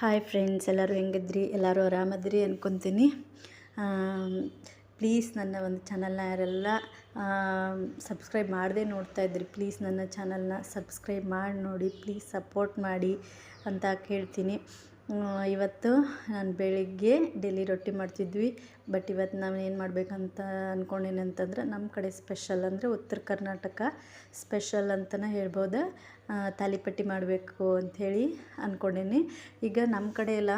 Hi friends ಎಲ್ಲರೂ ಹೆಂಗಿದ್ರಿ? ಎಲ್ಲರೂ ಆರಾಮದ್ರಿ ಅಂದ್ಕೊತೀನಿ please ನನ್ನ ಒಂದು ಚಾನಲ್ನ ಯಾರೆಲ್ಲ ಸಬ್ಸ್ಕ್ರೈಬ್ ಮಾಡದೆ ನೋಡ್ತಾ ಇದ್ರಿ ಪ್ಲೀಸ್ ನನ್ನ ಚಾನಲ್ನ ಸಬ್ಸ್ಕ್ರೈಬ್ ಮಾಡಿ ನೋಡಿ ಪ್ಲೀಸ್ ಸಪೋರ್ಟ್ ಮಾಡಿ ಅಂತ ಕೇಳ್ತೀನಿ. ಇವತ್ತು ನಾನು ಬೆಳಿಗ್ಗೆ ಡೈಲಿ ರೊಟ್ಟಿ ಮಾಡ್ತಿದ್ವಿ ಬಟ್ ಇವತ್ತು ನಾನು ಏನು ಮಾಡಬೇಕಂತ ಅಂದ್ಕೊಂಡೇನೆ ಅಂತಂದ್ರೆ ನಮ್ಮ ಕಡೆ ಸ್ಪೆಷಲ್ ಅಂದರೆ ಉತ್ತರ ಕರ್ನಾಟಕ ಸ್ಪೆಷಲ್ ಅಂತಲೇ ಹೇಳ್ಬೋದು. ತಾಲಿಪಟ್ಟಿ ಮಾಡಬೇಕು ಅಂಥೇಳಿ ಅಂದ್ಕೊಂಡೀನಿ ಈಗ ನಮ್ಮ ಕಡೆ ಎಲ್ಲ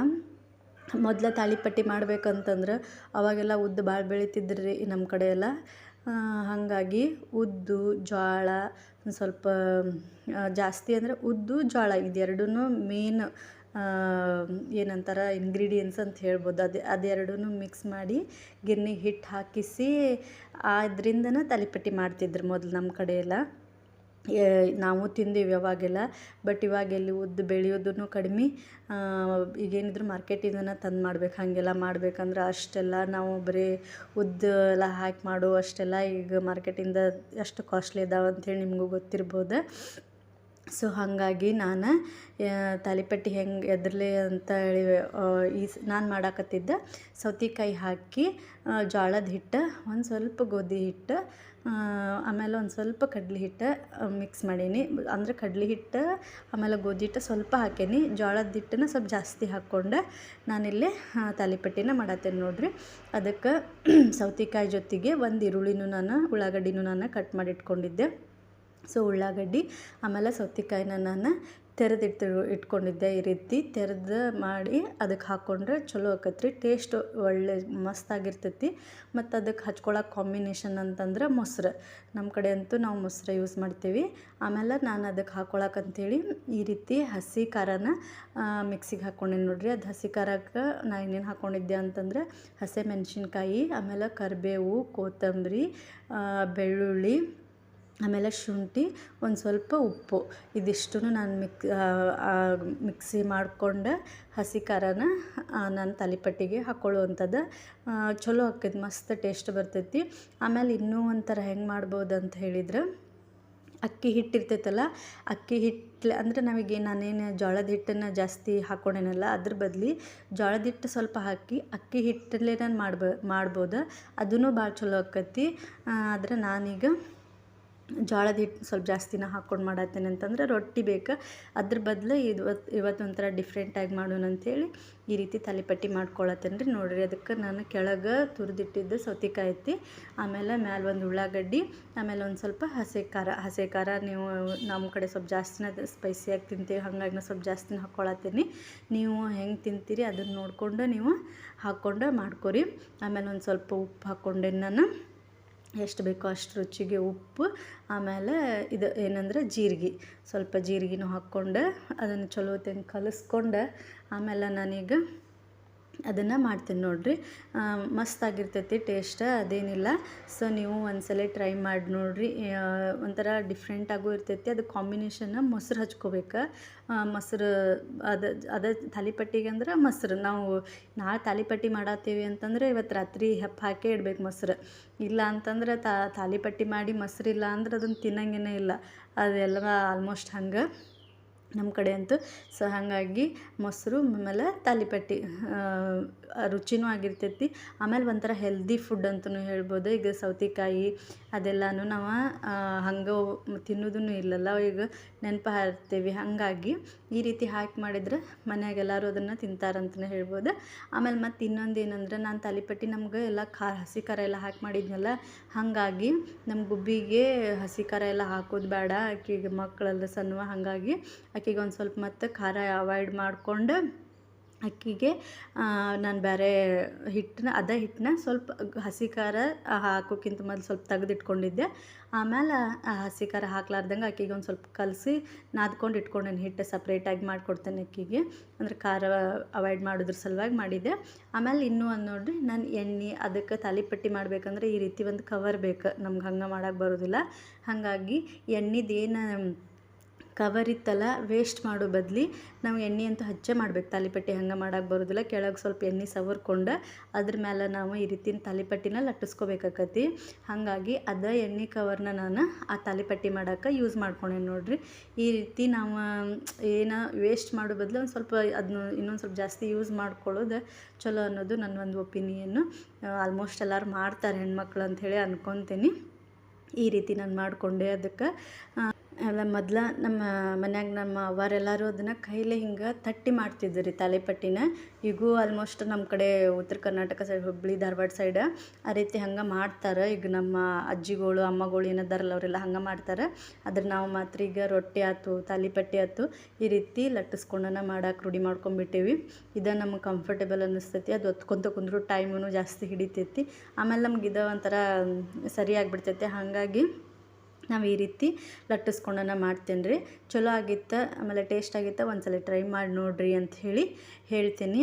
ಮೊದ್ಲು ತಾಳಿಪಟ್ಟಿ ಮಾಡ್ಬೇಕಂತಂದ್ರೆ ಅವಾಗೆಲ್ಲ ಉದ್ದು ಭಾಳ ಬೆಳಿತಿದ್ರು ರೀ ನಮ್ಮ ಕಡೆ ಎಲ್ಲ. ಹಾಗಾಗಿ ಉದ್ದು ಜೋಳ ಸ್ವಲ್ಪ ಜಾಸ್ತಿ ಅಂದರೆ ಉದ್ದು ಜೋಳ ಇದೆರಡೂ ಮೇನ್ ಏನಂತಾರೆ ಇಂಗ್ರೀಡಿಯೆಂಟ್ಸ್ ಅಂತ ಹೇಳ್ಬೋದು. ಅದು ಅದೆರಡೂ ಮಿಕ್ಸ್ ಮಾಡಿ ಗಿರ್ನಿ ಹಿಟ್ಟು ಹಾಕಿಸಿ ಅದರಿಂದನೇ ತಾಲಿಪಟ್ಟಿ ಮಾಡ್ತಿದ್ರು ಮೊದಲು ನಮ್ಮ ಕಡೆ ಎಲ್ಲ. ನಾವು ತಿಂದೀವಿ ಅವಾಗೆಲ್ಲ. ಬಟ್ ಇವಾಗ ಎಲ್ಲಿ ಉದ್ದು ಬೆಳೆಯೋದೂ ಕಡಿಮೆ ಈಗೇನಿದ್ರು ಮಾರ್ಕೆಟಿಂದನೇ ತಂದು ಮಾಡ್ಬೇಕು. ಹಾಗೆಲ್ಲ ಮಾಡ್ಬೇಕಂದ್ರೆ ಅಷ್ಟೆಲ್ಲ ನಾವು ಬರೀ ಉದ್ದು ಎಲ್ಲ ಹಾಕಿ ಮಾಡೋ ಅಷ್ಟೆಲ್ಲ ಈಗ ಮಾರ್ಕೆಟಿಂದ ಎಷ್ಟು ಕಾಸ್ಟ್ಲಿ ಇದಾವೆ ಅಂಥೇಳಿ ನಿಮಗೂ ಗೊತ್ತಿರ್ಬೋದು. ಸೊ ಹಾಗಾಗಿ ನಾನು ತಾಲಿಪಟ್ಟಿ ಹೆಂಗೆ ಎದ್ರಲೆ ಅಂತ ಹೇಳಿ ಈ ನಾನು ಮಾಡಾಕತ್ತಿದ್ದೆ ಸೌತೆಕಾಯಿ ಹಾಕಿ ಜೋಳದ ಹಿಟ್ಟು, ಒಂದು ಸ್ವಲ್ಪ ಗೋಧಿ ಹಿಟ್ಟು ಆಮೇಲೆ ಒಂದು ಸ್ವಲ್ಪ ಕಡ್ಲೆ ಹಿಟ್ಟು ಮಿಕ್ಸ್ ಮಾಡೀನಿ. ಅಂದರೆ ಕಡ್ಲೆ ಹಿಟ್ಟು, ಆಮೇಲೆ ಗೋಧಿ ಹಿಟ್ಟು ಸ್ವಲ್ಪ ಹಾಕೇನಿ. ಜೋಳದ ಹಿಟ್ಟನ್ನ ಸ್ವಲ್ಪ ಜಾಸ್ತಿ ಹಾಕ್ಕೊಂಡು ನಾನಿಲ್ಲಿ ತಾಲಿಪಟ್ಟಿನ ಮಾಡತ್ತೇನೆ ನೋಡ್ರಿ. ಅದಕ್ಕೆ, ಸೌತೆಕಾಯಿ ಜೊತೆಗೆ ಒಂದು ಈರುಳ್ಳಿನೂ ನಾನು, ಉಳ್ಳಾಗಡ್ಡಿನೂ ನಾನು ಕಟ್ ಮಾಡಿ ಇಟ್ಕೊಂಡಿದ್ದೆ ಸೊ ಉಳ್ಳಾಗಡ್ಡಿ, ಆಮೇಲೆ ಸೌತೆಕಾಯಿನ ನಾನು ತೆರೆದಿಟ್ಟು ಇಟ್ಕೊಂಡಿದ್ದೆ ಈ ರೀತಿ. ತೆರೆದು ಮಾಡಿ ಅದಕ್ಕೆ ಹಾಕ್ಕೊಂಡ್ರೆ ಚಲೋ ಆಕತ್ರಿ, ಟೇಸ್ಟ್ ಒಳ್ಳೆ ಮಸ್ತಾಗಿರ್ತೈತಿ. ಮತ್ತು ಅದಕ್ಕೆ ಹಚ್ಕೊಳಕ್ಕೆ ಕಾಂಬಿನೇಷನ್ ಅಂತಂದ್ರೆ ಮೊಸರು. ನಮ್ಮ ಕಡೆ ಅಂತೂ ನಾವು ಮೊಸರು ಯೂಸ್ ಮಾಡ್ತೀವಿ. ಆಮೇಲೆ ನಾನು ಅದಕ್ಕೆ ಹಾಕ್ಕೊಳಕ್ಕಂಥೇಳಿ ಈ ರೀತಿ ಹಸಿ ಖಾರನ ಮಿಕ್ಸಿಗೆ ಹಾಕ್ಕೊಂಡೇನಿ ನೋಡಿರಿ. ಅದು ಹಸಿ ಖಾರಕ್ಕೆ ನಾನು ಏನೇನು ಹಾಕ್ಕೊಂಡಿದ್ದೆ ಅಂತಂದ್ರೆ ಹಸಿ ಮೆಣಸಿನ್ಕಾಯಿ ಆಮೇಲೆ ಕರಿಬೇವು, ಕೊತ್ತಂಬರಿ ಬೆಳ್ಳುಳ್ಳಿ ಆಮೇಲೆ ಶುಂಠಿ, ಒಂದು ಸ್ವಲ್ಪ ಉಪ್ಪು. ಇದಿಷ್ಟು ನಾನು ಮಿಕ್ ಮಿಕ್ಸಿ ಮಾಡಿಕೊಂಡು ಹಸಿ ಖಾರನ ನಾನು ತಾಲಿಪಟ್ಟಿಗೆ ಹಾಕ್ಕೊಳ್ಳುವಂಥದ್ದು ಚಲೋ ಹಾಕಿದ್ ಮಸ್ತ್ ಟೇಸ್ಟ್ ಬರ್ತೈತಿ. ಆಮೇಲೆ ಇನ್ನೂ ಒಂಥರ ಹೆಂಗೆ ಮಾಡ್ಬೋದು ಅಂತ ಹೇಳಿದ್ರೆ, ಅಕ್ಕಿ ಹಿಟ್ಟಿರ್ತೈತಲ್ಲ ಅಕ್ಕಿ ಹಿಟ್ಟು ಅಂದರೆ ನಮಗೆ ನಾನೇನು ಜೋಳದ ಹಿಟ್ಟನ್ನು ಜಾಸ್ತಿ ಹಾಕ್ಕೊಂಡೇನಲ್ಲ ಅದ್ರ ಬದಲಿ ಜೋಳದ ಹಿಟ್ಟು ಸ್ವಲ್ಪ ಹಾಕಿ ಅಕ್ಕಿ ಹಿಟ್ಟಲ್ಲೇ ನಾನು ಮಾಡ್ಬ, ಮಾಡ್ಬೋದು. ಅದೂ ಭಾಳ ಚಲೋ ಆಕತಿ ಆದರೆ ನಾನೀಗ ಜೋಳದ ಹಿಟ್ಟು ಸ್ವಲ್ಪ ಜಾಸ್ತಿನ ಹಾಕ್ಕೊಂಡು ಮಾಡತ್ತೇನೆ ಅಂತಂದ್ರೆ ರೊಟ್ಟಿ ಬೇಕು. ಅದ್ರ ಬದಲು ಇವತ್ತು ಇವತ್ತು ಒಂಥರ ಡಿಫ್ರೆಂಟಾಗಿ ಮಾಡೋಣ ಅಂಥೇಳಿ ಈ ರೀತಿ ತಾಲಿಪಟ್ಟಿ ಮಾಡ್ಕೊಳತ್ತೇನೆ ರೀ ನೋಡಿರಿ. ಅದಕ್ಕೆ ನಾನು ಕೆಳಗೆ ತುರಿದಿಟ್ಟಿದ್ದು ಸೌತೆಕಾಯಿ ಐತಿ, ಆಮೇಲೆ ಮ್ಯಾಲೆ ಒಂದು ಉಳ್ಳಾಗಡ್ಡಿ, ಆಮೇಲೆ ಒಂದು ಸ್ವಲ್ಪ ಹಸೆ ಖಾರ ಹಸೆ ಖಾರ ನೀವು ನಮ್ಮ ಕಡೆ ಸ್ವಲ್ಪ ಜಾಸ್ತಿನ ಸ್ಪೈಸಿಯಾಗಿ ತಿಂತೀವಿ ಹಾಗಾಗಿ ನಾನು ಸ್ವಲ್ಪ ಜಾಸ್ತಿನ ಹಾಕ್ಕೊಳತ್ತೀನಿ ನೀವು ಹೆಂಗೆ ತಿಂತೀರಿ ಅದನ್ನು ನೋಡಿಕೊಂಡು ನೀವು ಹಾಕ್ಕೊಂಡು ಮಾಡ್ಕೊರಿ. ಆಮೇಲೆ ಒಂದು ಸ್ವಲ್ಪ ಉಪ್ಪು ಹಾಕ್ಕೊಂಡೆ ನಾನು. ಎಷ್ಟು ಬೇಕೋ ಅಷ್ಟು ರುಚಿಗೆ ಉಪ್ಪು, ಆಮೇಲೆ ಇದು ಏನಂದ್ರೆ ಜೀರಿಗೆ. ಸ್ವಲ್ಪ ಜೀರಿಗೆನೂ ಹಾಕ್ಕೊಂಡು ಅದನ್ನು ಚಲೋ ಹೊತ್ತಿನ ಕಲಸ್ಕೊಂಡು, ಆಮೇಲೆ ನಾನೀಗ ಅದನ್ನು ಮಾಡ್ತೀನಿ ನೋಡಿರಿ. ಮಸ್ತಾಗಿರ್ತೈತಿ ಟೇಸ್ಟ್ ಅದೇನಿಲ್ಲ. ಸೊ ನೀವು ಒಂದ್ಸಲ ಟ್ರೈ ಮಾಡಿ ನೋಡಿರಿ. ಒಂಥರ ಡಿಫ್ರೆಂಟಾಗೂ ಇರ್ತೈತಿ. ಅದು ಕಾಂಬಿನೇಷನ್ ಮೊಸರು ಹಚ್ಕೋಬೇಕು. ಮೊಸರು ಅದು, ಅದ ತಾಲಿಪಟ್ಟಿಗೆ ಅಂದ್ರೆ ಮೊಸರು. ನಾವು ನಾಳೆ ತಾಲಿಪಟ್ಟಿ ಮಾಡತ್ತೀವಿ ಅಂತಂದ್ರೆ ಇವತ್ತು ರಾತ್ರಿ ಹೆಪ್ಪ ಹಾಕೇ ಇಡ್ಬೇಕು ಮೊಸರು. ಇಲ್ಲ ಅಂತಂದ್ರೆ ತಾಲಿಪಟ್ಟಿ ಮಾಡಿ ಮೊಸರಿಲ್ಲ ಅಂದ್ರೆ ಅದನ್ನು ತಿನ್ನಂಗೇನೇ ಇಲ್ಲ. ಅದೆಲ್ಲ ಆಲ್ಮೋಸ್ಟ್ ಹಂಗೆ. ನಮ್ಮ ಕಡೆ ಅಂತೂ ಸೊ ಹಾಗಾಗಿ ಮೊಸರು ಆಮೇಲೆ ತಾಲಿಪಟ್ಟಿ ರುಚಿನೂ ಆಗಿರ್ತೈತಿ. ಆಮೇಲೆ ಒಂಥರ ಹೆಲ್ದಿ ಫುಡ್ ಅಂತಲೂ ಹೇಳ್ಬೋದು. ಈಗ ಸೌತೆಕಾಯಿ ಅದೆಲ್ಲನೂ ನಾವು ಹಂಗೆ ತಿನ್ನೋದೂ ಇಲ್ಲಲ್ಲ, ಈಗ ನೆನಪು ಹಾರ್ತೀವಿ. ಹಾಗಾಗಿ ಈ ರೀತಿ ಹಾಕಿ ಮಾಡಿದ್ರೆ ಮನ್ಯಾಗ ಎಲ್ಲರೂ ಅದನ್ನು ತಿಂತಾರಂತಲೇ ಹೇಳ್ಬೋದು. ಆಮೇಲೆ ಮತ್ತು ಇನ್ನೊಂದು ಏನಂದ್ರೆ ನಾನು ತಾಲಿಪಟ್ಟಿ ನಮ್ಗೆ ಎಲ್ಲ ಖಾರ ಹಸಿ ಖಾರ ಎಲ್ಲ ಹಾಕಿ ಮಾಡಿದ್ನಲ್ಲ, ಹಾಗಾಗಿ ನಮ್ಮ ಗುಬ್ಬಿಗೆ ಹಸಿ ಖಾರ ಎಲ್ಲ ಹಾಕೋದು ಬೇಡ ಆಕೆಗೆ ಮಕ್ಕಳೆಲ್ಲ ಸಣ್ಣವ, ಹಾಗಾಗಿ ಆಕೆಗೆ ಒಂದು ಸ್ವಲ್ಪ ಮತ್ತು ಖಾರ ಅವಾಯ್ಡ್ ಮಾಡಿಕೊಂಡು ಅಕ್ಕಿಗೆ ನಾನು ಬೇರೆ ಹಿಟ್ಟನ್ನ, ಅದೇ ಹಿಟ್ಟನ್ನ ಸ್ವಲ್ಪ ಹಸಿ ಖಾರ ಹಾಕೋಕ್ಕಿಂತ ಮೊದಲು ಸ್ವಲ್ಪ ತೆಗೆದಿಟ್ಕೊಂಡಿದ್ದೆ. ಆಮೇಲೆ ಹಸಿ ಖಾರ ಹಾಕ್ಲಾರ್ದಂಗೆ ಅಕ್ಕಿಗೆ ಒಂದು ಸ್ವಲ್ಪ ಕಲಸಿ ನಾದ್ಕೊಂಡು ಇಟ್ಕೊಂಡೇನಿ ಹಿಟ್ಟು ಸಪ್ರೇಟಾಗಿ ಮಾಡಿಕೊಡ್ತೇನೆ ಅಕ್ಕಿಗೆ. ಅಂದ್ರೆ ಖಾರ ಅವಾಯ್ಡ್ ಮಾಡೋದ್ರ ಸಲುವಾಗಿ ಮಾಡಿದ್ದೆ. ಆಮೇಲೆ ಇನ್ನೂ ಒಂದು ನೋಡಿರಿ, ನಾನು ಎಣ್ಣೆ, ಅದಕ್ಕೆ ತಾಲಿಪಟ್ಟಿ ಮಾಡಬೇಕಂದ್ರೆ ಈ ರೀತಿ ಒಂದು ಕವರ್ ಬೇಕು. ನಮ್ಗೆ ಹಂಗೆ ಮಾಡೋಕ್ಕೆ ಬರೋದಿಲ್ಲ. ಹಾಗಾಗಿ ಎಣ್ಣೆದು ಏನು ಕವರ್ ಇತ್ತಲ್ಲ ವೇಸ್ಟ್ ಮಾಡೋ ಬದಲಿ ನಾವು ಎಣ್ಣೆ ಅಂತೂ ಹಚ್ಚೇ ಮಾಡ್ಬೇಕು. ತಾಲಿಪಟ್ಟಿ ಹಂಗೆ ಮಾಡೋಕೆ ಬರೋದಿಲ್ಲ. ಕೆಳಗೆ ಸ್ವಲ್ಪ ಎಣ್ಣೆ ಸವರ್ಕೊಂಡು ಅದ್ರ ಮೇಲೆ ನಾವು ಈ ರೀತಿ ತಾಲಿಪಟ್ಟಿನ ಲಟ್ಟಿಸ್ಕೋಬೇಕಾಕತಿ. ಹಾಗಾಗಿ ಅದ ಎಣ್ಣೆ ಕವರ್ನ ನಾನು ಆ ತಾಲಿಪಟ್ಟಿ ಮಾಡೋಕೆ ಯೂಸ್ ಮಾಡ್ಕೊಂಡೆ ನೋಡಿರಿ. ಈ ರೀತಿ ನಾವು ಏನು ವೇಸ್ಟ್ ಮಾಡೋ ಬದಲು ಒಂದು ಸ್ವಲ್ಪ ಅದನ್ನ ಇನ್ನೊಂದು ಸ್ವಲ್ಪ ಜಾಸ್ತಿ ಯೂಸ್ ಮಾಡ್ಕೊಳ್ಳೋದು ಚಲೋ ಅನ್ನೋದು ನನ್ನ ಒಂದು ಒಪಿನಿಯನ್ನು ಆಲ್ಮೋಸ್ಟ್ ಎಲ್ಲರೂ ಮಾಡ್ತಾರೆ ಹೆಣ್ಮಕ್ಳು ಅಂಥೇಳಿ ಅನ್ಕೊತೀನಿ. ಈ ರೀತಿ ನಾನು ಮಾಡಿಕೊಂಡೆ ಅದಕ್ಕೆ. ಅಲ್ಲ, ಮೊದ್ಲ ನಮ್ಮ ಮನ್ಯಾಗ ನಮ್ಮ ಅವರೆಲ್ಲರೂ ಅದನ್ನು ಕೈಲೇ ಹಿಂಗೆ ತಟ್ಟಿ ಮಾಡ್ತಿದ್ರು ರೀ ತಾಲಿಪಟ್ಟಿನ ಈಗೂ ಆಲ್ಮೋಸ್ಟ್ ನಮ್ಮ ಕಡೆ ಉತ್ತರ ಕರ್ನಾಟಕ ಸೈಡ್ ಹುಬ್ಬಳ್ಳಿ ಧಾರವಾಡ ಸೈಡ್ ಆ ರೀತಿ ಹಂಗೆ ಮಾಡ್ತಾರೆ. ಈಗ ನಮ್ಮ ಅಜ್ಜಿಗಳು, ಅಮ್ಮಗಳು ಏನದಾರಲ್ಲ ಅವರೆಲ್ಲ ಹಂಗೆ ಮಾಡ್ತಾರೆ. ಆದ್ರೆ ನಾವು ಮಾತ್ರ ಈಗ ರೊಟ್ಟಿ ಆಯ್ತು ತಾಲಿಪಟ್ಟಿ ಆಯ್ತು ಈ ರೀತಿ ಲಟ್ಟಿಸ್ಕೊಂಡನ ಮಾಡಕ್ಕೆ ರೂಢಿ ಮಾಡ್ಕೊಂಡ್ಬಿಟ್ಟಿವಿ. ಇದು ನಮ್ಗೆ ಕಂಫರ್ಟೇಬಲ್ ಅನ್ನಿಸ್ತೈತಿ. ಅದು ಹೊತ್ಕೊಂತ ಕುಂದ್ರು ಟೈಮೂ ಜಾಸ್ತಿ ಹಿಡಿತೈತಿ. ಆಮೇಲೆ ನಮ್ಗೆ ಇದು ಒಂಥರ ಸರಿ ಆಗಿಬಿಡ್ತೈತೆ. ಹಾಗಾಗಿ ನಾವು ಈ ರೀತಿ ಲಟ್ಟಿಸ್ಕೊಂಡನ ಮಾಡ್ತೇನೆ ರೀ ಚಲೋ ಆಗಿತ್ತು, ಆಮೇಲೆ ಟೇಸ್ಟ್ ಆಗಿತ್ತು ಒಂದ್ಸಲ ಟ್ರೈ ಮಾಡಿ ನೋಡಿರಿ ಅಂತ ಹೇಳಿ ಹೇಳ್ತೀನಿ.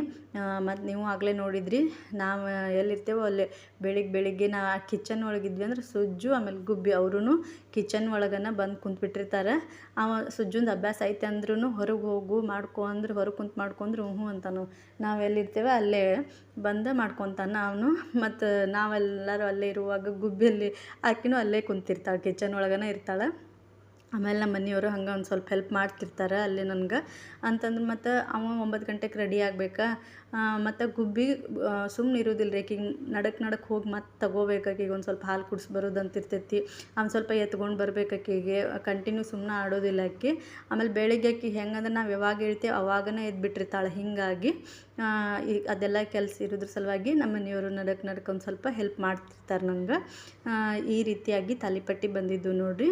ಮತ್ತು ನೀವು ಆಗಲೇ ನೋಡಿದ್ರಿ. ನಾವು ಎಲ್ಲಿರ್ತೇವೋ ಅಲ್ಲಿ ಬೆಳಿಗ್ಗೆ ಬೆಳಿಗ್ಗೆ ನಾ ಕಿಚನ್ ಒಳಗಿದ್ವಿ ಅಂದ್ರೆ ಸುಜ್ಜು ಆಮೇಲೆ ಗುಬ್ಬಿ ಅವ್ರೂ ಕಿಚನ್ ಒಳಗನ ಬಂದು ಕುಂತ್ಬಿಟ್ಟಿರ್ತಾರೆ. ಅವ ಸುಜ್ಜುಂದು ಅಭ್ಯಾಸ ಐತೆ ಅಂದ್ರೂ ಹೊರಗೆ ಹೋಗು ಮಾಡ್ಕೊ ಅಂದ್ರೆ ಹೊರಗೆ ಕುಂತು ಮಾಡ್ಕೊಂಡ್ರು ಹ್ಞೂ ಅಂತಾನು. ನಾವು ಎಲ್ಲಿರ್ತೇವೆ ಅಲ್ಲೇ ಬಂದು ಮಾಡ್ಕೊತಾನ ಅವನು. ಮತ್ತು ನಾವೆಲ್ಲರೂ ಅಲ್ಲೇ ಇರುವಾಗ ಗುಬ್ಬಿಯಲ್ಲಿ ಆಕಿನೂ ಅಲ್ಲೇ ಕುಂತಿರ್ತಾಳೆ ಕಿಚನ್ ಒಳಗೇ ಇರ್ತಾಳೆ. ಆಮೇಲೆ ನಮ್ಮ ಮನೆಯವರು ಹಂಗೆ ಒಂದು ಸ್ವಲ್ಪ ಹೆಲ್ಪ್ ಮಾಡ್ತಿರ್ತಾರೆ ಅಲ್ಲಿ ನನ್ಗೆ. ಅಂತಂದ್ರೆ ಮತ್ತು ಅವ ಒಂಬತ್ತು ಗಂಟೆಗೆ ರೆಡಿ ಆಗ್ಬೇಕಾ. ಮತ್ತು ಗುಬ್ಬಿ ಸುಮ್ಮನೆ ಇರೋದಿಲ್ಲ ರೀ ಆಕಿಗೆ ನಡಕ್ಕೆ ನಡಕ್ಕೆ ಹೋಗಿ ಮತ್ತೆ ತಗೋಬೇಕು ಆಕಿಗೆ ಒಂದು ಸ್ವಲ್ಪ ಹಾಲು ಕುಡ್ಸಿ ಬರೋದು ಅಂತ ಇರ್ತೈತಿ ಅವ್ನು ಸ್ವಲ್ಪ ಎತ್ಕೊಂಡು ಬರ್ಬೇಕು ಆಕಿಗೆ. ಕಂಟಿನ್ಯೂ ಸುಮ್ಮನೆ ಆಡೋದಿಲ್ಲ ಆಕಿ. ಆಮೇಲೆ ಬೆಳಿಗ್ಗೆ ಆಕಿ ಹೆಂಗಂದ್ರೆ ನಾವು ಯಾವಾಗ ಹೇಳ್ತೀವಿ ಅವಾಗನೇ ಎದ್ಬಿಟ್ಟಿರ್ತಾಳೆ. ಹೀಗಾಗಿ ಈ, ಅದೆಲ್ಲ ಕೆಲಸ ಇರೋದ್ರ ಸಲುವಾಗಿ ನಮ್ಮ ಮನೆಯವರು ನಡಕ್ಕೆ ನಡಕ್ಕೆ ಒಂದು ಸ್ವಲ್ಪ ಹೆಲ್ಪ್ ಮಾಡ್ತಿರ್ತಾರೆ ನಂಗೆ. ಈ ರೀತಿಯಾಗಿ ತಾಲಿಪಟ್ಟಿ ಬಂದಿದ್ದು ನೋಡಿರಿ.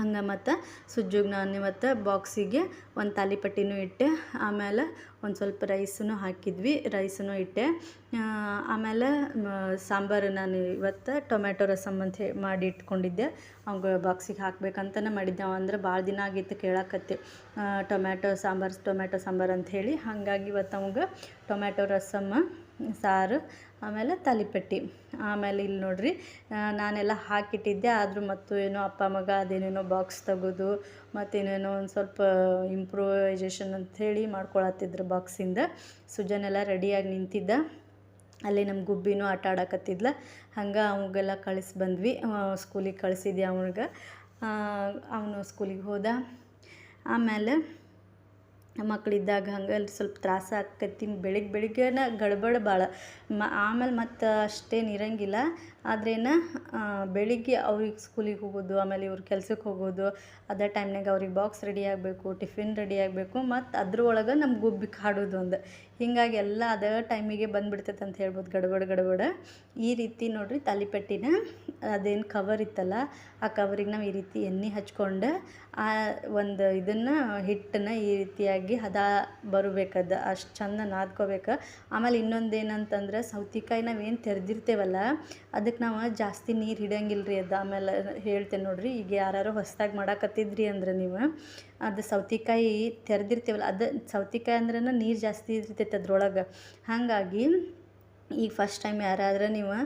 ಹಂಗೆ ಮತ್ತು ಸುಜ್ಜಿಗೆ ನಾನು ಇವತ್ತು ಬಾಕ್ಸಿಗೆ ಒಂದು ತಾಲಿಪಟ್ಟಿನೂ ಇಟ್ಟೆ. ಆಮೇಲೆ ಒಂದು ಸ್ವಲ್ಪ ರೈಸನ್ನು ಹಾಕಿದ್ವಿ ರೈಸನ್ನು ಇಟ್ಟೆ. ಆಮೇಲೆ ಸಾಂಬಾರು ನಾನು ಇವತ್ತು ಟೊಮ್ಯಾಟೊ ರಸಮ್ ಅಂತ ಹೇ, ಮಾಡಿ ಇಟ್ಕೊಂಡಿದ್ದೆ. ಅವಾಗ ಬಾಕ್ಸಿಗೆ ಹಾಕ್ಬೇಕಂತಲೇ ಮಾಡಿದ್ದೆ. ಅಂದ್ರೆ ಭಾಳ ದಿನ ಆಗಿತ್ತು ಕೇಳಾಕತ್ತೆ. ಟೊಮ್ಯಾಟೊ ಸಾಂಬಾರು ಟೊಮ್ಯಾಟೊ ಸಾಂಬಾರು ಅಂತ ಹೇಳಿ. ಹಾಗಾಗಿ ಇವತ್ತು ಅವಾಗ ಟೊಮ್ಯಾಟೊ ರಸಮ್ಮ ಸಾರು, ಆಮೇಲೆ ತಾಲಿಪಟ್ಟಿ. ಆಮೇಲೆ ಇಲ್ಲಿ ನೋಡಿರಿ ನಾನೆಲ್ಲ ಹಾಕಿಟ್ಟಿದ್ದೆ. ಆದರೂ ಮತ್ತು ಏನೋ ಅಪ್ಪ ಮಗ ಅದೇನೇನೋ ಬಾಕ್ಸ್ ತೆಗೆದು ಮತ್ತೇನೇನೋ ಒಂದು ಸ್ವಲ್ಪ ಇಂಪ್ರೂವೈಸೇಷನ್ ಅಂಥೇಳಿ ಮಾಡ್ಕೊಳತ್ತಿದ್ರು ಬಾಕ್ಸಿಂದ ಸುಜನೆಲ್ಲ ರೆಡಿಯಾಗಿ ನಿಂತಿದ್ದ. ಅಲ್ಲಿ ನಮ್ಮ ಗುಬ್ಬಿನೂ ಆಟ ಆಡಕತ್ತಿದ್ಲ. ಹಂಗೆ ಅವಾಗೆಲ್ಲ ಕಳಿಸಿ ಬಂದ್ವಿ. ಸ್ಕೂಲಿಗೆ ಕಳಿಸಿದ್ದೆ ಅವನಿಗೆ. ಅವನು ಸ್ಕೂಲಿಗೆ ಹೋದ. ಆಮೇಲೆ ಮಕ್ಕಳಿದ್ದಾಗ ಹಂಗೆ ಅಲ್ಲಿ ಸ್ವಲ್ಪ ತ್ರಾಸ ಆಕ್ಕತಿ ಬೆಳಿಗ್ಗೆ ಬೆಳಿಗ್ಗೆನ ಗಡ್ಬಡ್ ಭಾಳ ಮ ಆಮೇಲೆ ಮತ್ತು ಅಷ್ಟೇನು ಇರಂಗಿಲ್ಲ. ಆದ್ರೇನು ಬೆಳಿಗ್ಗೆ ಅವ್ರಿಗೆ ಸ್ಕೂಲಿಗೆ ಹೋಗೋದು, ಆಮೇಲೆ ಇವ್ರ ಕೆಲ್ಸಕ್ಕೆ ಹೋಗೋದು, ಅದೇ ಟೈಮ್ನಾಗ ಅವ್ರಿಗೆ ಬಾಕ್ಸ್ ರೆಡಿ ಆಗಬೇಕು ಟಿಫಿನ್ ರೆಡಿ ಆಗಬೇಕು, ಮತ್ತು ಅದ್ರೊಳಗೆ ನಮ್ಮ ಗುಬ್ಬಿ ಕಾಡೋದು ಒಂದು. ಹೀಗಾಗಿ ಎಲ್ಲ ಅದೇ ಟೈಮಿಗೆ ಬಂದುಬಿಡ್ತೈತೆ ಅಂತ ಹೇಳ್ಬೋದು, ಗಡಬಡ ಗಡಬಡ. ಈ ರೀತಿ ನೋಡಿರಿ ತಾಲಿಪಟ್ಟಿನ, ಅದೇನು ಕವರ್ ಇತ್ತಲ್ಲ, ಆ ಕವರಿಗೆ ನಾವು ಈ ರೀತಿ ಎಣ್ಣೆ ಹಚ್ಕೊಂಡು, ಆ ಒಂದು ಇದನ್ನು ಹಿಟ್ಟನ್ನು ಈ ರೀತಿಯಾಗಿ ಹದ ಬರಬೇಕದು ಅಷ್ಟು ಚಂದ ನಾದ್ಕೋಬೇಕು. ಆಮೇಲೆ ಇನ್ನೊಂದು ಏನಂತಂದ್ರೆ ಸೌತೆಕಾಯಿ ನಾವೇನು ತೆರೆದಿರ್ತೇವಲ್ಲ ಅದಕ್ಕೆ ನಾವು ಜಾಸ್ತಿ ನೀರು ಹಿಡಿಯಂಗಿಲ್ಲ ರೀ ಅದು ಆಮೇಲೆ ಹೇಳ್ತೇನೆ ನೋಡಿರಿ, ಈಗ ಯಾರು ಹೊಸ್ದಾಗಿ ಮಾಡಾಕತ್ತಿದ್ರಿ ಅಂದ್ರೆ ನೀವು, ಅದು ಸೌತೆಕಾಯಿ ತೆರೆದಿರ್ತೀವಲ್ಲ, ಅದು ಸೌತೆಕಾಯಿ ಅಂದ್ರೆ ನೀರು ಜಾಸ್ತಿ ಇರ್ತೈತೆ ಅದ್ರೊಳಗೆ. ಹಾಗಾಗಿ ಈಗ ಫಸ್ಟ್ ಟೈಮ್ ಯಾರಾದ್ರೆ ನೀವು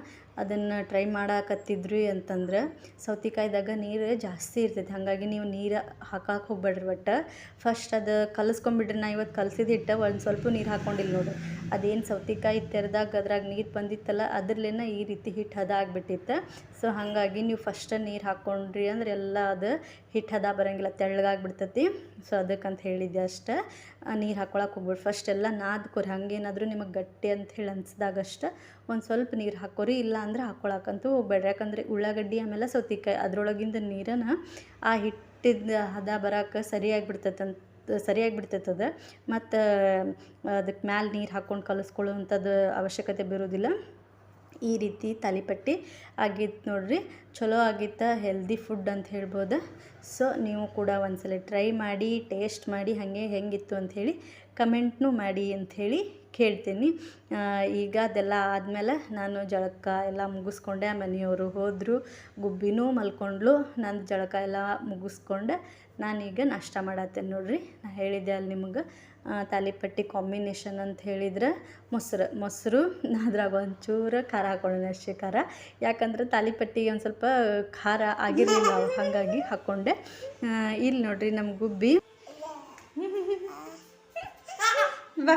ಅದನ್ನು ಟ್ರೈ ಮಾಡಾಕತ್ತಿದ್ರಿ ಅಂತಂದ್ರೆ ಸೌತೆಕಾಯ್ದಾಗ ನೀರು ಜಾಸ್ತಿ ಇರ್ತೈತಿ. ಹಾಗಾಗಿ ನೀವು ನೀರು ಹಾಕಕ್ಕೆ ಹೋಗ್ಬೇಡ್ರಿ ಒಟ್ಟು. ಫಸ್ಟ್ ಅದು ಕಲಸ್ಕೊಂಬಿಡ್ರಿ. ನಾ ಇವತ್ತು ಕಲಸಿದ ಹಿಟ್ಟು ಒಂದು ಸ್ವಲ್ಪ ನೀರು ಹಾಕ್ಕೊಂಡಿಲ್ಲ ನೋಡಿರಿ ಅದೇನು ಸೌತೆಕಾಯಿ ತೆರೆದಾಗ ಅದ್ರಾಗ ನೀರು ಬಂದಿತ್ತಲ್ಲ, ಅದ್ರಲ್ಲೇನ ಈ ರೀತಿ ಹಿಟ್ಟು ಹದ ಆಗಿಬಿಟ್ಟಿತ್ತು. ಸೊ ಹಾಗಾಗಿ ನೀವು ಫಸ್ಟ್ ನೀರು ಹಾಕ್ಕೊಂಡ್ರಿ ಅಂದ್ರೆ ಎಲ್ಲ ಅದು ಹಿಟ್ಟು ಹದ ಬರೋಂಗಿಲ್ಲ ತೆಳ್ಳಗಾಗ್ಬಿಡ್ತೈತಿ ಸೊ ಅದಕ್ಕಂತ ಹೇಳಿದ್ದೆ ಅಷ್ಟೇ. ನೀರು ಹಾಕ್ಕೊಳಕ್ಕೆ ಹೋಗ್ಬೋದು ಫಸ್ಟ್ ಎಲ್ಲ ನಾದ್ಕೊರಿ. ಹಾಗೇನಾದರೂ ನಿಮಗೆ ಗಟ್ಟಿ ಅಂತ ಹೇಳಿ ಅನ್ಸ್ದಾಗಷ್ಟು ಒಂದು ಸ್ವಲ್ಪ ನೀರು ಹಾಕೋರಿ. ಇಲ್ಲ ಅಂದ್ರೆ ಹಾಕ್ಕೊಳಕ್ಕಂತೂ ಹೋಗ್ಬೇಡ್ರಿ ಯಾಕಂದರೆ ಉಳ್ಳಾಗಡ್ಡಿ ಆಮೇಲೆ ಸೌತಿಕಾಯಿ ಅದ್ರೊಳಗಿಂದ ನೀರನ್ನು ಆ ಹಿಟ್ಟಿದ ಹದ ಬರಕ್ಕೆ ಸರಿಯಾಗಿ ಬಿಡ್ತೈತಂತ ಸರಿಯಾಗಿ ಬಿಡ್ತೈತದ ಮತ್ತು ಅದಕ್ಕೆ ಮ್ಯಾಲೆ ನೀರು ಹಾಕ್ಕೊಂಡು ಕಲಿಸ್ಕೊಳ್ಳುವಂಥದ್ದು ಅವಶ್ಯಕತೆ ಬರೋದಿಲ್ಲ. ಈ ರೀತಿ ತಾಲಿಪಟ್ಟಿ ಆಗಿತ್ತು ನೋಡ್ರಿ. ಚಲೋ ಆಗಿತ್ತ ಹೆಲ್ದಿ ಫುಡ್ ಅಂತ ಹೇಳ್ಬೋದು. ಸೊ ನೀವು ಕೂಡ ಒಂದ್ಸಲ ಟ್ರೈ ಮಾಡಿ, ಟೇಸ್ಟ್ ಮಾಡಿ, ಹಾಗೆ ಹೆಂಗಿತ್ತು ಅಂಥೇಳಿ ಕಮೆಂಟ್ನೂ ಮಾಡಿ ಅಂಥೇಳಿ ಕೇಳ್ತೀನಿ. ಈಗ ಅದೆಲ್ಲ ಆದಮೇಲೆ ನಾನು ಜಳಕ ಎಲ್ಲ ಮುಗಿಸ್ಕೊಂಡೆ. ಮನೆಯವರು ಹೋದರು, ಗುಬ್ಬಿನೂ ಮಲ್ಕೊಂಡ್ಳು ನಾನು ಜಳಕ ಎಲ್ಲ ಮುಗಿಸ್ಕೊಂಡೆ. ನಾನೀಗ ನಾಷ್ಟ ಮಾಡತ್ತೇನೆ ನೋಡ್ರಿ. ನಾ ಹೇಳಿದ್ದೆ ಅಲ್ಲಿ ನಿಮಗೆ. ತಾಲಿಪಟ್ಟಿ ಕಾಂಬಿನೇಷನ್ ಅಂತ ಹೇಳಿದ್ರೆ ಮೊಸರು ಮೊಸರು, ಅದ್ರಾಗ ಒಂಚೂರು ಖಾರ ಹಾಕೊಂಡೆ ಅಷ್ಟೇ ಖಾರ. ಯಾಕಂದ್ರೆ ತಾಲಿಪಟ್ಟಿಗೆ ಒಂದು ಸ್ವಲ್ಪ ಖಾರ ಆಗಿರಲಿಲ್ಲ ಹಾಗಾಗಿ ಹಾಕ್ಕೊಂಡೆ ಇಲ್ಲಿ ನೋಡ್ರಿ ನಮ್ಮ ಗುಬ್ಬಿ. ಬಾ.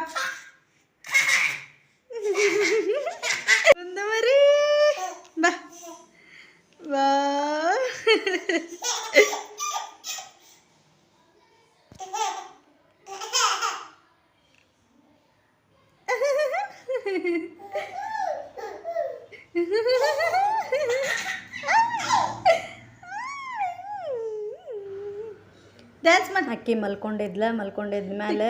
ಕುಂದಮರಿ ಬಾ. ಬಾ. ಡ್ಯಾನ್ಸ್ ಮಾಡಿ ಅಕ್ಕಿ ಮಲ್ಕೊಂಡಿದ್ಲ ಮಲ್ಕೊಂಡಿದ್ಮೇಲೆ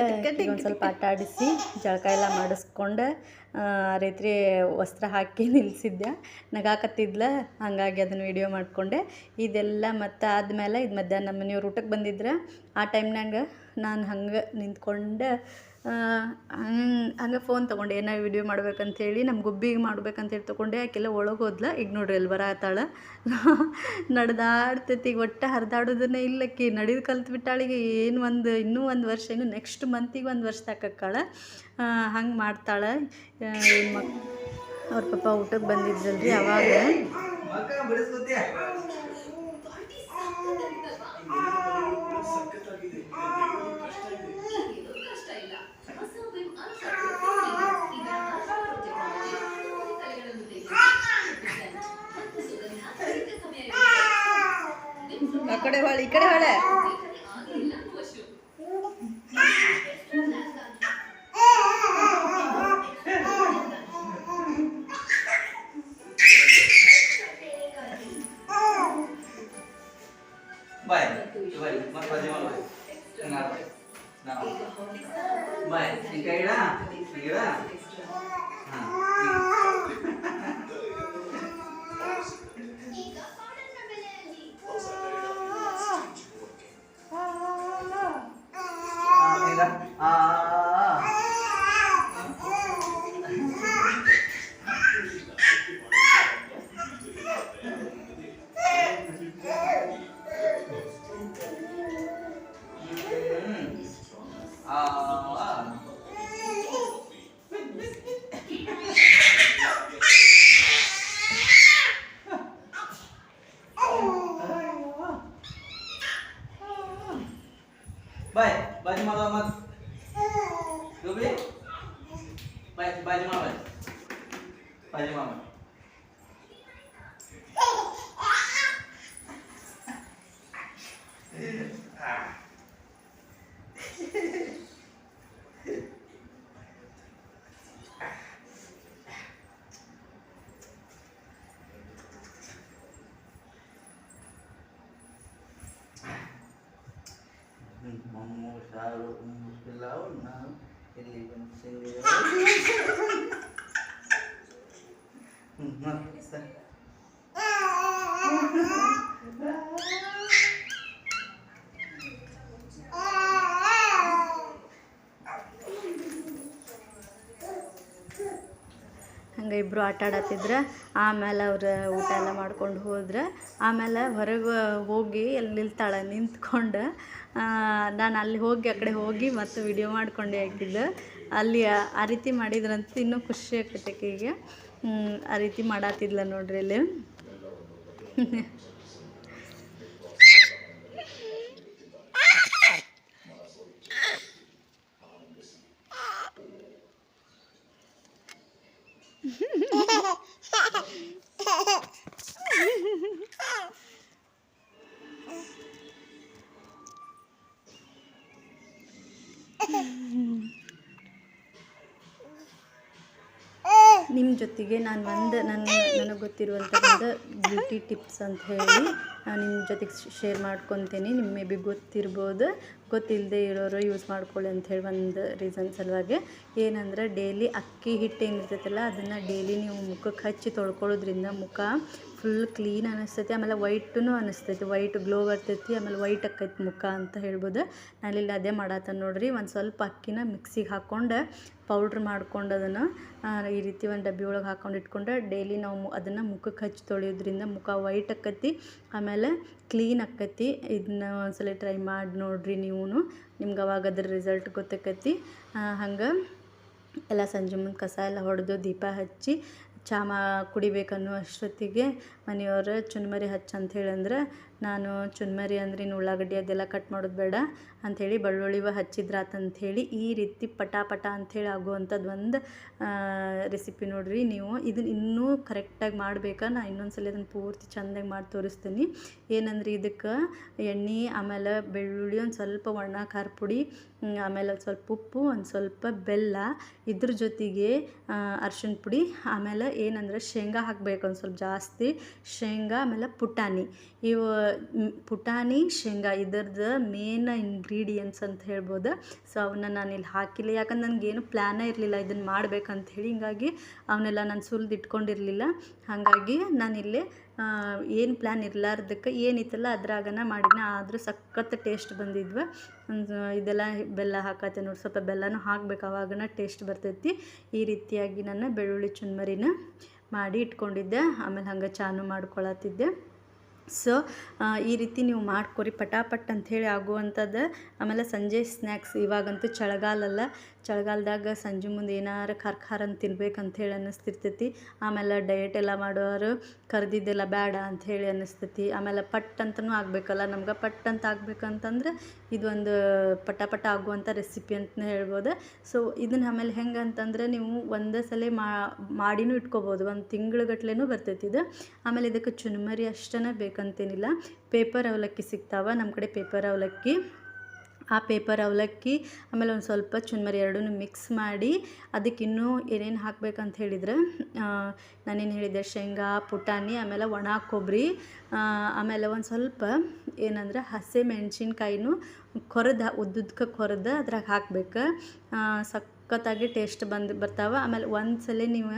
ಒಂದು ಸ್ವಲ್ಪ ಆಟ ಆಡಿಸಿ ಜಳಕ ಎಲ್ಲ ಮಾಡಿಸ್ಕೊಂಡು. ಆ ರೀತಿ ವಸ್ತ್ರ ಹಾಕಿ ನಿಲ್ಲಿಸಿದ್ದೆ ನಗಾಕತ್ತಿದ್ಲ, ಹಾಗಾಗಿ ಅದನ್ನು ವಿಡಿಯೋ ಮಾಡಿಕೊಂಡೆ. ಇದೆಲ್ಲ ಮತ್ತು ಆದಮೇಲೆ ಇದು ಮಧ್ಯಾಹ್ನ ನಮ್ಮ ಮನೆಯವ್ರು ಊಟಕ್ಕೆ ಬಂದಿದ್ರೆ, ಆ ಟೈಮ್ನಾಗ ನಾನು ಹಂಗೆ ನಿಂತ್ಕೊಂಡು ಹಂಗೆ ಫೋನ್ ತೊಗೊಂಡೆ, ಏನೋ ವಿಡಿಯೋ ಮಾಡ್ಬೇಕಂತೇಳಿ ನಮ್ಮ ಗುಬ್ಬಿಗೆ ಮಾಡ್ಬೇಕಂತೇಳಿ ತೊಗೊಂಡೆ, ಆಕೆಲ್ಲ ಒಳಗೆ ಹೋದ್ಲ. ಈಗ ನೋಡ್ರಿ ಅಲ್ಲಿ ಬರತ್ತಾಳ ನಡೆದಾಡ್ತೈತಿ, ಈಗ ಒಟ್ಟು ಹರಿದಾಡೋದನ್ನೇ ಇಲ್ಲಕ್ಕಿ ನಡೆದು ಕಲ್ತ್ಬಿಟ್ಟಾಳಿಗೆ ಏನು ಒಂದು, ಇನ್ನೂ ಒಂದು ವರ್ಷ ಏನು ನೆಕ್ಸ್ಟ್ ಮಂತಿಗೆ ಒಂದು ವರ್ಷ ತಕ್ಕಕ್ಕಾಳ ಹಂಗೆ ಮಾಡ್ತಾಳೆ. ಮಕ್, ಅವ್ರ ಪಾಪ ಊಟಕ್ಕೆ ಬಂದಿದ್ದಲ್ರಿ ಅವಾಗ. ಮಗ ಬಿಡಿಸ್ಕೊತೀಯ まだま મમ્મો સારું મુશ્કેલ આવો ને એટલી પણ સિંગલ ಹಂಗೆ ಇಬ್ಬರು ಆಟ ಆಡತ್ತಿದ್ರು, ಆಮೇಲೆ ಅವ್ರು ಊಟ ಎಲ್ಲ ಮಾಡ್ಕೊಂಡು ಹೋದ್ರೆ, ಆಮೇಲೆ ಹೊರಗೆ ಹೋಗಿ ಅಲ್ಲಿ ನಿಲ್ತಾಳೆ, ನಿಂತ್ಕೊಂಡು ನಾನು ಅಲ್ಲಿ ಹೋಗಿ ಆ ಕಡೆ ಹೋಗಿ ಮತ್ತು ವಿಡಿಯೋ ಮಾಡ್ಕೊಂಡೆ ಹಾಕಿದ್ದು ಅಲ್ಲಿ ಆ- ರೀತಿ ಮಾಡಿದ್ರಂತ ಇನ್ನೂ ಖುಷಿ ಆಕೈತೆ ಆ ರೀತಿ ಮಾಡತ್ತಿದ್ಲ ನೋಡ್ರಿ ಅಲ್ಲಿ ನಿಮ್ಮ ಜೊತೆಗೆ ನಾನು ಒಂದು ನನ್ನ ನನಗೆ ಗೊತ್ತಿರುವಂಥ ಒಂದು ಬ್ಯೂಟಿ ಟಿಪ್ಸ್ ಅಂತ ಹೇಳಿ ನಾನು ನಿಮ್ಮ ಜೊತೆಗೆ ಶೇರ್ ಮಾಡ್ಕೊತೀನಿ. ನಿಮ್ಮ ಮೇ ಬಿ ಗೊತ್ತಿರ್ಬೋದು. ಗೊತ್ತಿಲ್ಲದೆ ಇರೋರು ಯೂಸ್ ಮಾಡ್ಕೊಳ್ಳಿ ಅಂತ ಹೇಳಿ ಒಂದು ರೀಸನ್ ಸಲುವಾಗಿ. ಏನಂದ್ರೆ ಡೈಲಿ ಅಕ್ಕಿ ಹಿಟ್ಟು ಏನಿರ್ತೈತಲ್ಲ, ಅದನ್ನು ಡೈಲಿ ನೀವು ಮುಖಕ್ಕೆ ಹಚ್ಚಿ ತೊಳ್ಕೊಳ್ಳೋದ್ರಿಂದ ಮುಖ ಫುಲ್ ಕ್ಲೀನ್ ಅನ್ನಿಸ್ತೈತಿ ಆಮೇಲೆ ವೈಟೂ ಅನ್ನಿಸ್ತೈತಿ ವೈಟ್ ಗ್ಲೋ ಬರ್ತೈತಿ, ಆಮೇಲೆ ವೈಟ್ ಆಕೈತಿ ಮುಖ ಅಂತ ಹೇಳ್ಬೋದು. ನಾನಿಲ್ಲಿ ಅದೇ ಮಾಡತ್ತ ನೋಡಿರಿ. ಒಂದು ಸ್ವಲ್ಪ ಅಕ್ಕಿನ ಮಿಕ್ಸಿಗೆ ಹಾಕ್ಕೊಂಡು ಪೌಡ್ರ್ ಮಾಡ್ಕೊಂಡು ಅದನ್ನು ಈ ರೀತಿ ಒಂದು ಡಬ್ಬಿ ಒಳಗೆ ಹಾಕೊಂಡು ಇಟ್ಕೊಂಡು ಡೈಲಿ ನಾವು ಅದನ್ನು ಮುಖಕ್ಕೆ ಹಚ್ಚಿ ತೊಳೆಯೋದ್ರಿಂದ ಮುಖ ವೈಟ್ ಆಮೇಲೆ ಆಮೇಲೆ ಕ್ಲೀನ್ ಆಕ್ಕೈತಿ. ಇದನ್ನ ಒಂದ್ಸಲ ಟ್ರೈ ಮಾಡಿ ನೋಡಿರಿ ನೀವು ನಿಮ್ಗೆ ಅವಾಗ ಅದ್ರ ರಿಸಲ್ಟ್ ಗೊತ್ತಾಕೈತಿ ಹಂಗೆ ಎಲ್ಲ ಸಂಜೆ ಮುಂದೆ ಕಸ ಎಲ್ಲ ಹೊಡೆದು ದೀಪ ಹಚ್ಚಿ ಚಹಾ ಮಾ ಕುಡಿಬೇಕನ್ನೋ ಅಷ್ಟೊತ್ತಿಗೆ ಮನೆಯವ್ರು ಚುನ್ಮರಿ ಹಚ್ಚ ಅಂತ ಹೇಳಂದ್ರೆ ನಾನು ಚುನ್ಮರಿ ಅಂದ್ರೆ ಇನ್ನು ಉಳ್ಳಾಗಡ್ಡಿ ಅದೆಲ್ಲ ಕಟ್ ಮಾಡೋದು ಬೇಡ ಅಂಥೇಳಿ ಬೆಳ್ಳುಳ್ಳಿವ ಹಚ್ಚಿದ್ರಾತಂಥೇಳಿ ಈ ರೀತಿ ಪಟಾ ಪಟ ಅಂಥೇಳಿ ಆಗುವಂಥದ್ದು ಒಂದು ರೆಸಿಪಿ ನೋಡ್ರಿ. ನೀವು ಇದನ್ನ ಇನ್ನೂ ಕರೆಕ್ಟಾಗಿ ಮಾಡಬೇಕಾ? ನಾ ಇನ್ನೊಂದ್ಸಲ ಅದನ್ನು ಪೂರ್ತಿ ಚೆಂದಾಗಿ ಮಾಡಿ ತೋರಿಸ್ತೀನಿ. ಏನಂದ್ರೆ ಇದಕ್ಕೆ ಎಣ್ಣೆ, ಆಮೇಲೆ ಬೆಳ್ಳುಳ್ಳಿ ಒಂದು ಸ್ವಲ್ಪ ಒಣ ಖಾರ ಪುಡಿ ಆಮೇಲೆ ಒಂದು ಸ್ವಲ್ಪ ಉಪ್ಪು, ಒಂದು ಸ್ವಲ್ಪ ಬೆಲ್ಲ, ಇದ್ರ ಜೊತೆಗೆ ಅರ್ಶಿಣ ಪುಡಿ, ಆಮೇಲೆ ಏನಂದ್ರೆ ಶೇಂಗಾ ಹಾಕ್ಬೇಕು ಒಂದು ಸ್ವಲ್ಪ ಜಾಸ್ತಿ. ಶೇಂಗಾ, ಆಮೇಲೆ ಪುಟಾಣಿ. ಇವು ಪುಟಾಣಿ, ಶೇಂಗಾ ಇದ್ರದ್ದು ಮೇನ್ ಇಂಗ್ರೀಡಿಯೆಂಟ್ಸ್ ಅಂತ ಹೇಳ್ಬೋದು. ಸೊ ಅವನ್ನ ನಾನು ಇಲ್ಲಿ ಹಾಕಿಲ್ಲ. ಯಾಕಂದ್ರೆ ನನಗೇನು ಪ್ಲ್ಯಾನೇ ಇರಲಿಲ್ಲ ಇದನ್ನು ಮಾಡ್ಬೇಕಂತ ಹೇಳಿ ಹಿಂಗಾಗಿ ಅವನ್ನೆಲ್ಲ ನಾನು ಸುಲ್ದು ಇಟ್ಕೊಂಡಿರಲಿಲ್ಲ. ಹಾಗಾಗಿ ನಾನಿಲ್ಲಿ ಏನು ಪ್ಲ್ಯಾನ್ ಇರಲಾರ್ದಕ್ಕೆ ಏನಿತ್ತಲ್ಲ ಅದ್ರಾಗನ ಮಾಡಿದ್ನ. ಆದರೂ ಸಖತ್ ಟೇಸ್ಟ್ ಬಂದಿದ್ವು. ಇದೆಲ್ಲ ಬೆಲ್ಲ ಹಾಕತ್ತೆ ನೋಡಿ. ಸ್ವಲ್ಪ ಬೆಲ್ಲನೂ ಹಾಕ್ಬೇಕು. ಅವಾಗನ ಟೇಸ್ಟ್ ಬರ್ತೈತಿ. ಈ ರೀತಿಯಾಗಿ ನನ್ನ ಬೆಳ್ಳುಳ್ಳಿ ಚುನ್ಮರಿನ ಮಾಡಿ ಇಟ್ಕೊಂಡಿದ್ದೆ. ಆಮೇಲೆ ಹಂಗೆ ಚಾನು ಮಾಡ್ಕೊಳತ್ತಿದ್ದೆ. ಸೊ ಈ ರೀತಿ ನೀವು ಮಾಡ್ಕೊರಿ ಪಟಾಪಟ್ ಅಂಥೇಳಿ ಆಗುವಂಥದ್ದು. ಆಮೇಲೆ ಸಂಜೆ ಸ್ನ್ಯಾಕ್ಸ್ ಇವಾಗಂತೂ ಚಳಿಗಾಲಲ್ಲ. ಚಳಿಗಾಲದಾಗ ಸಂಜೆ ಮುಂದೆ ಏನಾರು ಖಾರ ಖಾರ ಅಂತ ತಿನ್ಬೇಕಂಥೇಳಿ ಅನ್ನಿಸ್ತಿರ್ತೈತಿ. ಆಮೇಲೆ ಡಯಟ್ ಎಲ್ಲ ಮಾಡೋರು ಕರೆದಿದ್ದೆಲ್ಲ ಬೇಡ ಅಂಥೇಳಿ ಅನ್ನಿಸ್ತೈತಿ. ಆಮೇಲೆ ಪಟ್ ಅಂತಲೂ ಆಗಬೇಕಲ್ಲ, ನಮ್ಗೆ ಪಟ್ ಅಂತ ಆಗ್ಬೇಕಂತಂದ್ರೆ ಇದೊಂದು ಪಟ ಪಟ ಆಗುವಂಥ ರೆಸಿಪಿ ಅಂತಲೇ ಹೇಳ್ಬೋದು. ಸೊ ಇದನ್ನ ಆಮೇಲೆ ಹೆಂಗೆ ಅಂತಂದ್ರೆ ನೀವು ಒಂದೇ ಸಲ ಮಾಡಿನೂ ಇಟ್ಕೋಬೋದು, ಒಂದು ತಿಂಗ್ಳುಗಟ್ಲೆನೂ ಬರ್ತೈತಿ ಇದು. ಆಮೇಲೆ ಇದಕ್ಕೆ ಚುನುಮರಿ ಅಷ್ಟೇ ಬೇಕಂತೇನಿಲ್ಲ. ಪೇಪರ್ ಅವಲಕ್ಕಿ ಸಿಗ್ತಾವ ನಮ್ಮ ಕಡೆ ಪೇಪರ್ ಅವಲಕ್ಕಿ. ಆ ಪೇಪರ್ ಅವಲಕ್ಕಿ, ಆಮೇಲೆ ಒಂದು ಸ್ವಲ್ಪ ಚುನ್ಮರಿ ಎರಡೂ ಮಿಕ್ಸ್ ಮಾಡಿ, ಅದಕ್ಕೆ ಇನ್ನೂ ಏನೇನು ಹಾಕ್ಬೇಕಂತ ಹೇಳಿದ್ರೆ ನಾನೇನು ಹೇಳಿದೆ, ಶೇಂಗಾ, ಪುಟಾಣಿ, ಆಮೇಲೆ ಒಣ ಕೊಬ್ಬರಿ ಆಮೇಲೆ ಒಂದು ಸ್ವಲ್ಪ ಏನಂದ್ರೆ ಹಸಿ ಮೆಣಸಿನ್ಕಾಯಿನೂ ಕೊರೆದು, ಉದ್ದುದ್ಕ ಕೊರೆದು ಅದ್ರಾಗ ಹಾಕ್ಬೇಕು. ಸಖತ್ತಾಗಿ ಟೇಸ್ಟ್ ಬಂದು ಬರ್ತಾವೆ. ಆಮೇಲೆ ಒಂದು ಸಲ ನೀವು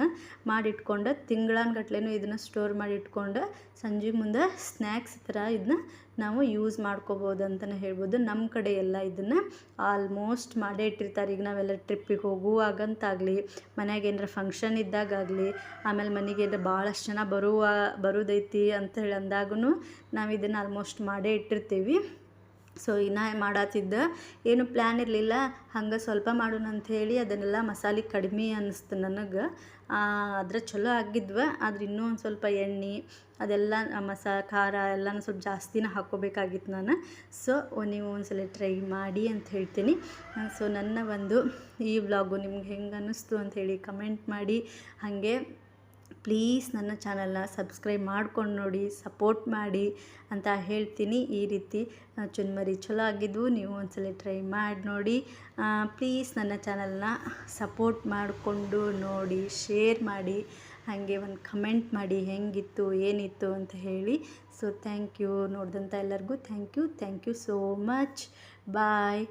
ಮಾಡಿಟ್ಕೊಂಡು ತಿಂಗಳಾನ್ಗಟ್ಲೆನೂ ಇದನ್ನು ಸ್ಟೋರ್ ಮಾಡಿ ಇಟ್ಕೊಂಡು ಸಂಜೆ ಮುಂದೆ ಸ್ನ್ಯಾಕ್ಸ್ ಥರ ಇದನ್ನ ನಾವು ಯೂಸ್ ಮಾಡ್ಕೋಬೋದು ಅಂತಲೇ ಹೇಳ್ಬೋದು. ನಮ್ಮ ಕಡೆ ಎಲ್ಲ ಇದನ್ನು ಆಲ್ಮೋಸ್ಟ್ ಮಾಡೇ ಇಟ್ಟಿರ್ತಾರೆ. ಈಗ ನಾವೆಲ್ಲ ಟ್ರಿಪ್ಪಿಗೆ ಹೋಗುವಾಗಂತಾಗಲಿ, ಮನೆಯಾಗ ಏನಾರ ಫಂಕ್ಷನ್ ಇದ್ದಾಗಲಿ ಆಮೇಲೆ ಮನೆಗೆ ಭಾಳಷ್ಟು ಜನ ಬರುವ, ಬರೋದೈತಿ ಅಂತ ಹೇಳಿ ಅಂದಾಗೂ ನಾವು ಇದನ್ನು ಆಲ್ಮೋಸ್ಟ್ ಮಾಡೇ ಇಟ್ಟಿರ್ತೀವಿ. ಸೊ, ಇನ್ನ ಮಾಡತ್ತಿದ್ದೆ ಏನು ಪ್ಲ್ಯಾನ್ ಇರಲಿಲ್ಲ. ಹಂಗೆ ಸ್ವಲ್ಪ ಮಾಡೋಣ ಹೇಳಿ ಅದನ್ನೆಲ್ಲ ಮಸಾಲೆ ಕಡಿಮೆ ಅನ್ನಿಸ್ತು ನನಗೆ. ಅದ್ರ ಚಲೋ ಆಗಿದ್ವ. ಆದ್ರೆ ಇನ್ನೂ ಒಂದು ಸ್ವಲ್ಪ ಎಣ್ಣೆ, ಅದೆಲ್ಲ ಮಸಾ, ಖಾರ ಎಲ್ಲನೂ ಸ್ವಲ್ಪ ಜಾಸ್ತಿನೇ ಹಾಕೋಬೇಕಾಗಿತ್ತು ನಾನು. ಸೊ ನೀವು ಒಂದ್ಸಲ ಟ್ರೈ ಮಾಡಿ ಅಂತ ಹೇಳ್ತೀನಿ. ಸೊ, ನನ್ನ ಒಂದು ಈ ವ್ಲಾಗು ನಿಮ್ಗೆ ಹೆಂಗೆ ಅನ್ನಿಸ್ತು ಹೇಳಿ ಕಮೆಂಟ್ ಮಾಡಿ. ಹಾಗೆ ಪ್ಲೀಸ್ ನನ್ನ ಚಾನಲ್ನ ಸಬ್ಸ್ಕ್ರೈಬ್ ಮಾಡ್ಕೊಂಡು ನೋಡಿ, ಸಪೋರ್ಟ್ ಮಾಡಿ ಅಂತ ಹೇಳ್ತೀನಿ. ಈ ರೀತಿ ಚುನ್ಮರಿ ಚಲೋ ಆಗಿದ್ವು. ನೀವು ಒಂದ್ಸಲ ಟ್ರೈ ಮಾಡಿ ನೋಡಿ. ಪ್ಲೀಸ್ ನನ್ನ ಚಾನಲ್ನ ಸಪೋರ್ಟ್ ಮಾಡಿಕೊಂಡು ನೋಡಿ, ಶೇರ್ ಮಾಡಿ. ಹಾಗೆ ಒಂದು ಕಮೆಂಟ್ ಮಾಡಿ, ಹೆಂಗಿತ್ತು, ಏನಿತ್ತು ಅಂತ ಹೇಳಿ. ಸೊ ಥ್ಯಾಂಕ್ ಯು ನೋಡಿದಂಥ ಎಲ್ಲರಿಗೂ thank you thank you so much bye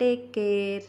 take care